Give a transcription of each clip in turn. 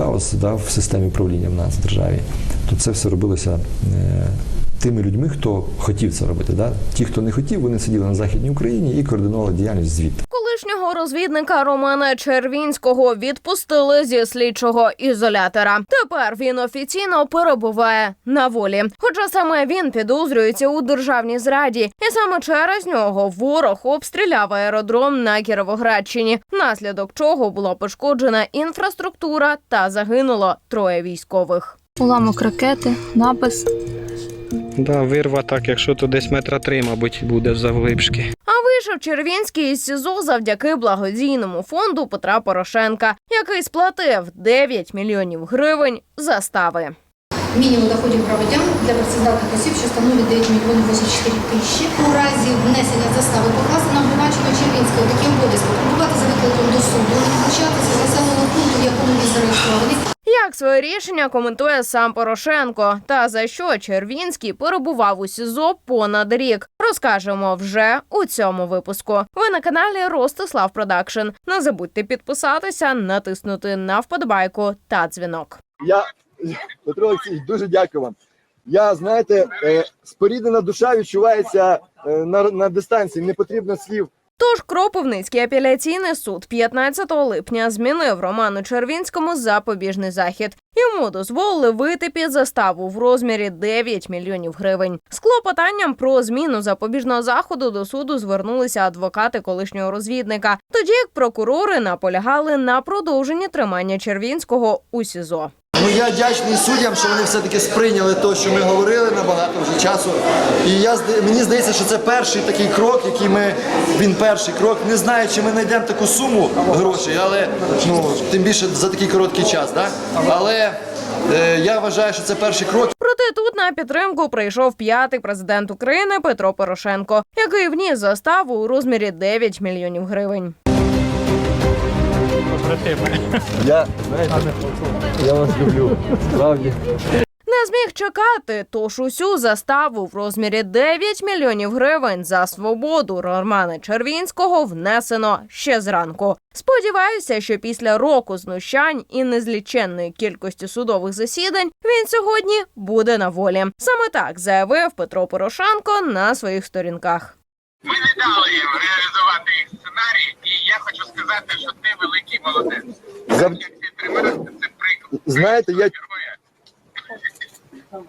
хаос да, в системі управління в нас в державі, то це все робилося. е, Тими людьми, хто хотів це робити, да? ті, хто не хотів, вони сиділи на західній Україні і координували діяльність звідти. Розвідника Романа Червінського відпустили зі слідчого ізолятора. Тепер він офіційно перебуває на волі. Хоча саме він підозрюється у державній зраді, і саме через нього ворог обстріляв аеродром на Кіровоградщині, внаслідок чого була пошкоджена інфраструктура та загинуло троє військових. Уламок ракети, напис. Да, вирва так, якщо то десь метра три, мабуть, буде завглибшки. А вийшов Червінський із СІЗО завдяки благодійному фонду Петра Порошенка, який сплатив 9 мільйонів гривень застави. Мінімум доходів громадян для працездатних осіб, що становить 9 мільйонів 84 тисячі. У разі внесення застави показано обвинувачено Червінського таким обов'язком прибувати за викликом до суду, не включатися з населеного пункту, в якому він зареєстрований, своє рішення коментує сам Порошенко, та за що Червінський перебував у СІЗО понад рік, розкажемо вже у цьому випуску. Ви на каналі Ростислав Продакшн. Не забудьте підписатися, натиснути на вподобайку та дзвінок. Я Петро Олексійович, дуже дякую вам. Я знаєте, е, споріднена душа відчувається е, на, на дистанції. Не потрібно слів. Тож Кропивницький апеляційний суд 15 липня змінив Роману Червінському запобіжний захід. Йому дозволили вийти під заставу в розмірі 9 мільйонів гривень. З клопотанням про зміну запобіжного заходу до суду звернулися адвокати колишнього розвідника, тоді як прокурори наполягали на продовженні тримання Червінського у СІЗО. Я вдячний суддям, що вони все-таки сприйняли те, що ми говорили набагато вже часу. І я мені здається, що це перший такий крок, який ми він перший крок. Не знаю, чи ми знайдемо таку суму грошей, але ну тим більше за такий короткий час. Да? Але е, я вважаю, що це перший крок. Проте тут на підтримку прийшов п'ятий президент України Петро Порошенко, який вніс заставу у розмірі 9 мільйонів гривень. Я знаєте, я вас люблю. Справді. Не зміг чекати, тож усю заставу в розмірі 9 мільйонів гривень за свободу Романа Червінського внесено ще зранку. Сподіваюся, що після року знущань і незліченної кількості судових засідань він сьогодні буде на волі. Саме так заявив Петро Порошенко на своїх сторінках. Ми не дали їм реалізувати їх сценарій, і я хочу сказати, що ти молодець. Приклад. Знаєте, я-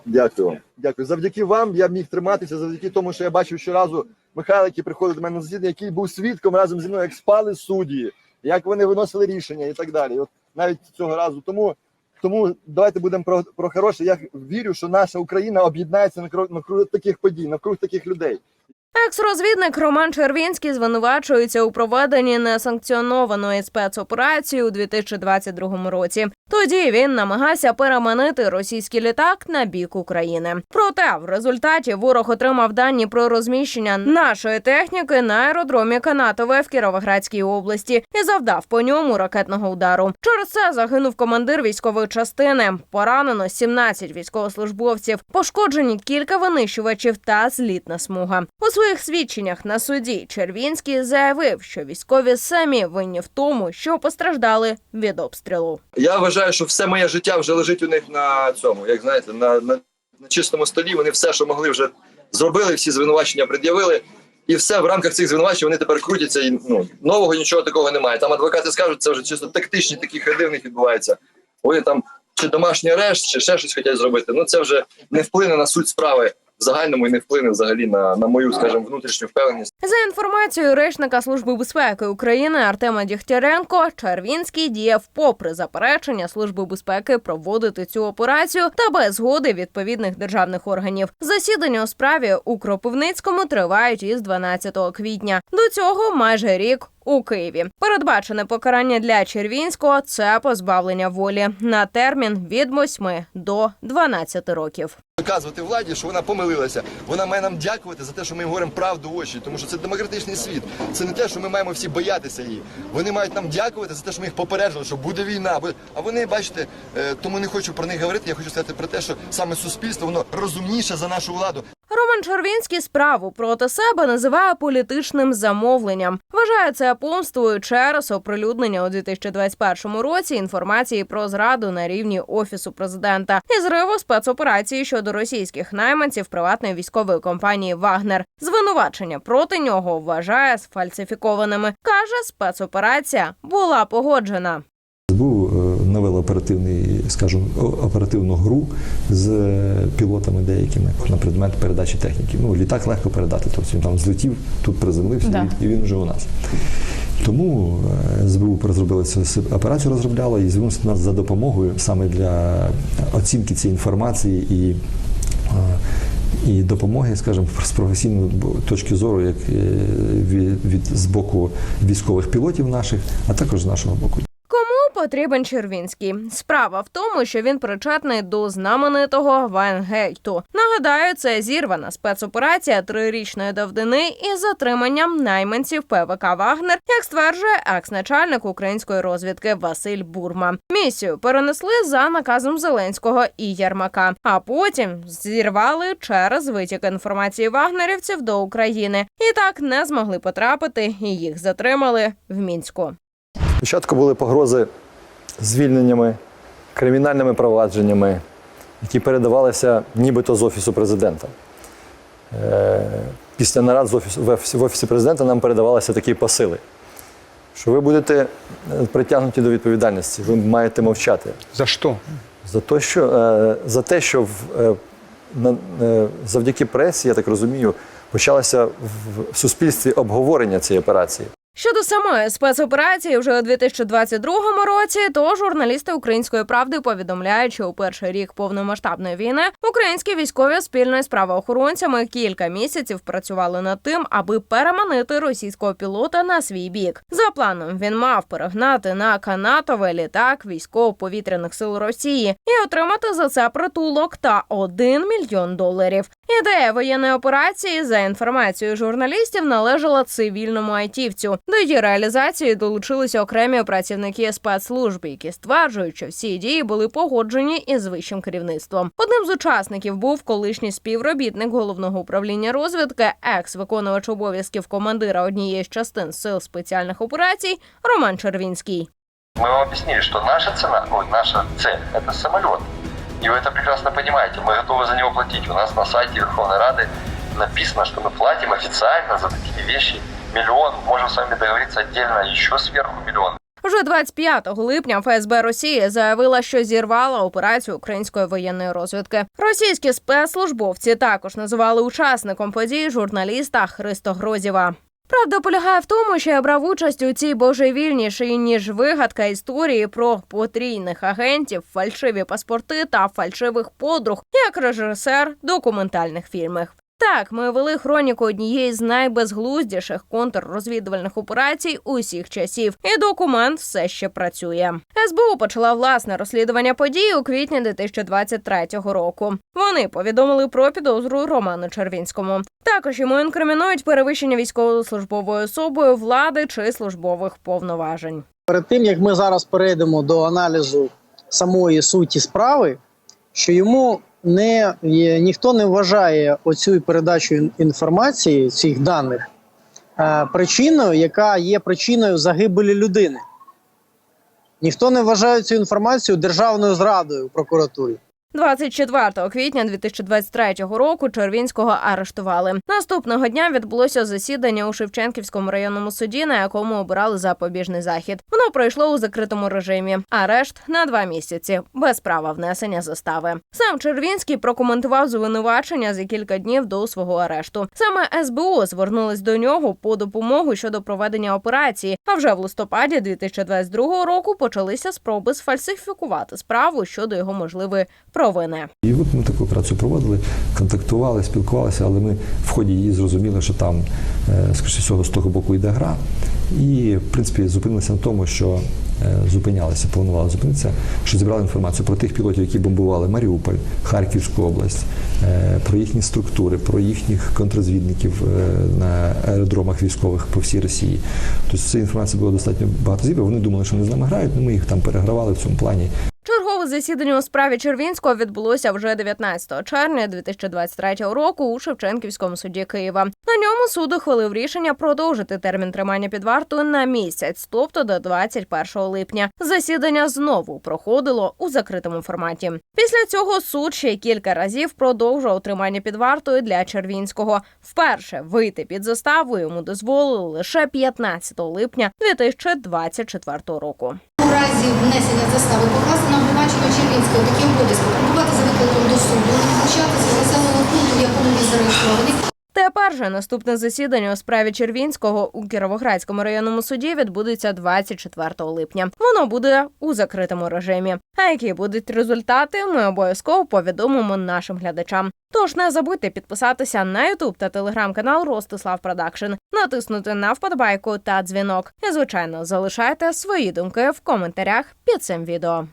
Дякую вам. Дякую. Завдяки вам я міг триматися, завдяки тому, що я бачив щоразу Михайла, який приходив до мене на засідання, який був свідком разом зі мною, як спали судді, як вони виносили рішення і так далі. От навіть цього разу. Тому, тому давайте будемо про, про хороше. Я вірю, що наша Україна об'єднається навкруг, навкруг таких подій, навкруг таких людей. Екс-розвідник Роман Червінський звинувачується у проведенні несанкціонованої спецоперації у 2022 році. Тоді він намагався переманити російський літак на бік України. Проте в результаті ворог отримав дані про розміщення нашої техніки на аеродромі Канатове в Кіровоградській області і завдав по ньому ракетного удару. Через це загинув командир військової частини. Поранено 17 військовослужбовців, пошкоджені кілька винищувачів та злітна смуга. У своїх свідченнях на суді Червінський заявив, що військові самі винні в тому, що постраждали від обстрілу. Я вважаю, що все моє життя вже лежить у них на цьому, як знаєте, на, на, на чистому столі. Вони все, що могли, вже зробили, всі звинувачення пред'явили. І все в рамках цих звинувачень вони тепер крутяться. І ну нового нічого такого немає. Там адвокати скажуть, це вже чисто тактичні такі ходи в них відбуваються. Вони там чи домашній арешт, чи ще щось хочуть зробити. Ну це вже не вплине на суть справи в загальному і не вплине взагалі на, на мою, скажімо, внутрішню впевненість. За інформацією речника Служби безпеки України Артема Дігтяренко, Червінський діяв попри заперечення Служби безпеки проводити цю операцію та без згоди відповідних державних органів. Засідання у справі у Кропивницькому тривають із 12 квітня. До цього майже рік. У Києві передбачене покарання для Червінського це позбавлення волі на термін від 8 до 12 років. Доказувати владі, що вона помилилася. Вона має нам дякувати за те, що ми говоримо правду в очі, тому що це демократичний світ. Це не те, що ми маємо всі боятися її. Вони мають нам дякувати за те, що ми їх попереджували, що буде війна. А вони, бачите, е, тому не хочу про них говорити. Я хочу сказати про те, що саме суспільство воно розумніше за нашу владу. Роман Червінський справу проти себе називає політичним замовленням. Вважає це помствою через оприлюднення у 2021 році інформації про зраду на рівні офісу президента і зриву спецоперації щодо російських найманців приватної військової компанії Вагнер. Звинувачення проти нього вважає сфальсифікованими. каже, спецоперація була погоджена. СБУ е, оперативний, скажімо, оперативну гру з е, пілотами деякими на предмет передачі техніки. Ну, літак легко передати, тобто він там злетів, тут приземлився, Да. і він вже у нас. Тому е, СБУ розробила цю операцію, розробляла і звернувся до нас за допомогою саме для оцінки цієї інформації і. е, І допомоги, скажімо, з професійної точки зору, як від, від з боку військових пілотів наших, а також з нашого боку. Потрібен Червінський? Справа в тому, що він причетний до знаменитого Вайнгейту. Нагадаю, це зірвана спецоперація трирічної давнини із затриманням найманців ПВК Вагнер, як стверджує екс-начальник української розвідки Василь Бурма. Місію перенесли за наказом Зеленського і Єрмака, а потім зірвали через витік інформації вагнерівців до України. І так не змогли потрапити, і їх затримали в мінську. Спочатку були погрози звільненнями, кримінальними провадженнями, які передавалися нібито з Офісу президента. Е, Після нарад з офісу, в офісі, президента нам передавалися такі посили, що ви будете е, притягнуті до відповідальності, ви маєте мовчати. За що? За те, що, е, за те, що в, на, завдяки пресі, я так розумію, почалося в суспільстві обговорення цієї операції. Щодо самої спецоперації, вже у 2022 році, то журналісти української правди повідомляють, що у перший рік повномасштабної війни українські військові спільно із правоохоронцями кілька місяців працювали над тим, аби переманити російського пілота на свій бік. За планом він мав перегнати на канатовий літак військово-повітряних сил Росії і отримати за це притулок та 1 мільйон доларів. Ідея воєнної операції, за інформацією журналістів, належала цивільному айтівцю. До її реалізації долучилися окремі працівники спецслужб, які стверджують, що всі дії були погоджені із вищим керівництвом. Одним з учасників був колишній співробітник головного управління розвідки, екс-виконувач обов'язків командира однієї з частин сил спеціальних операцій Роман Червінський. Мы вам объяснили, что наша цена, ой, наша цель – это самолет. И вы это прекрасно понимаете. Мы готовы за него платить. У нас на сайте Верховной Рады написано, что мы платим официально за такие вещи миллион. Можем с вами договориться отдельно еще сверху миллион. Вже 25 липня ФСБ Росії заявила, що зірвала операцію української воєнної розвідки. Російські спецслужбовці також називали учасником подій журналіста Христо Грозєва. Правда полягає в тому, що я брав участь у цій божевільнішій ніж вигадка історії про потрійних агентів, фальшиві паспорти та фальшивих подруг, як режисер документальних фільмів. Так, ми вели хроніку однієї з найбезглуздіших контррозвідувальних операцій усіх часів, і документ все ще працює. СБУ почала власне розслідування подій у квітні 2023 року. Вони повідомили про підозру Роману Червінському. Також йому інкримінують перевищення військовослужбовою особою влади чи службових повноважень. перед тим як ми зараз перейдемо до аналізу самої суті справи, що йому не ніхто не вважає оцю передачу інформації цих даних е, причиною, яка є причиною загибелі людини. Ніхто не вважає цю інформацію державною зрадою в прокуратурі. 24 квітня 2023 року Червінського арештували. Наступного дня відбулося засідання у Шевченківському районному суді, на якому обирали запобіжний захід. Воно пройшло у закритому режимі. Арешт на два місяці без права внесення застави. Сам Червінський прокоментував звинувачення за кілька днів до свого арешту. Саме СБУ звернулись до нього по допомогу щодо проведення операції. А вже в листопаді 2022 року почалися спроби сфальсифікувати справу щодо його можливої провини. І от ми таку операцію проводили, контактували, спілкувалися, але ми в ході її зрозуміли, що там, е, скоріше всього, з того боку йде гра. І, в принципі, зупинилися на тому, що е, зупинялися, планували зупинитися, що зібрали інформацію про тих пілотів, які бомбували Маріуполь, Харківську область, е, про їхні структури, про їхніх контрозвідників на аеродромах військових по всій Росії. Тобто цієї інформації було достатньо багато зібрано. Вони думали, що вони з нами грають, але ми їх там перегравали в цьому плані. Черговий засідання у справі Червінського відбулося вже 19 червня 2023 року у Шевченківському суді Києва. На ньому суд ухвалив рішення продовжити термін тримання під вартою на місяць, тобто до 21 липня. Засідання знову проходило у закритому форматі. Після цього суд ще кілька разів продовжував тримання під вартою для Червінського. Вперше вийти під заставу йому дозволили лише 15 липня 2024 року. Разі внесення застави покласти на обвинувачення Червінського такі обов'язки прибувати за викликом до суду, з населеного пункту, в якому він зареєстрований, Тепер же наступне засідання у справі Червінського у Кіровоградському районному суді відбудеться 24 липня. Воно буде у закритому режимі. А які будуть результати, ми обов'язково повідомимо нашим глядачам. Тож не забудьте підписатися на Ютуб та телеграм-канал Ростислав Продакшн, натиснути на вподобайку та дзвінок. І звичайно, залишайте свої думки в коментарях під цим відео.